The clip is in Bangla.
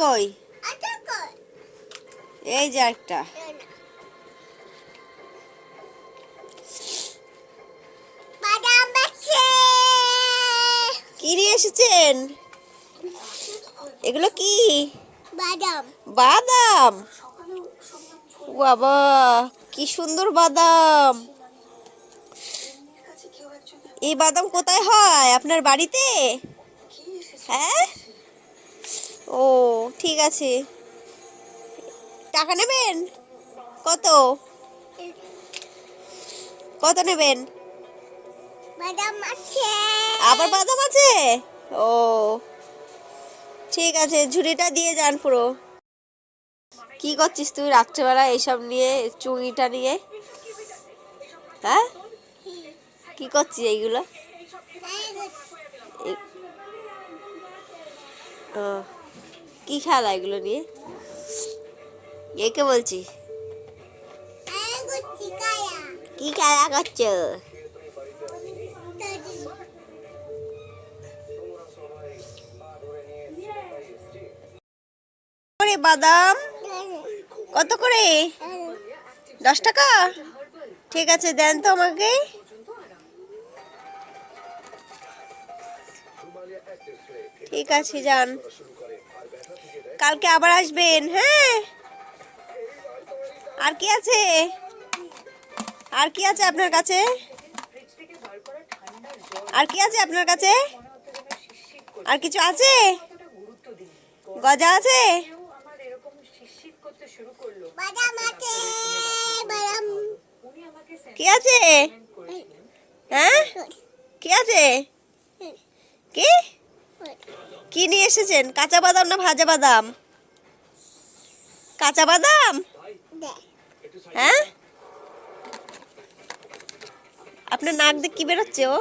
কই? আচ্ছা এই যে একটা। কি নিয়ে এসেছেন? এগুলো কি? বাদাম। বাদাম? বাবা কি সুন্দর বাদাম। এই বাদাম কোথায় হয়? আপনার বাড়িতে? হ্যাঁ? ও ঠিক আছে। টাকা নেবেন? কত? কত নেবেন? বাদাম আছে। আবার বাদাম আছে? ও ঠিক আছে ঝুড়িটা দিয়ে যান পুরো। কি করছিস তুই রাত্রেবেলা এইসব নিয়ে চুঙিটা নিয়ে? হ্যাঁ? কি করছিস এইগুলো? ও, কি খেলা এগুলো নিয়ে? একে বলছি। কি খেলা করছ? করে বাদাম? কত করে? দশ টাকা? ঠিক আছে, দেন তো আমাকে। ঠিক আছে, যান। কালকে আবার আসবেন হ্যাঁ? আর কি আছে? আর কি আছে আপনার কাছে? আর কি আছে আপনার কাছে? আর কিছু আছে? গজা আছে? কি আছে? হ্যাঁ? কি আছে? কি? কি নিয়ে এসেছেন? কাঁচা বাদাম না ভাজা বাদাম? কাঁচা বাদাম? হ্যাঁ? আপনার নাক দিয়ে কি বেরোচ্ছে ও?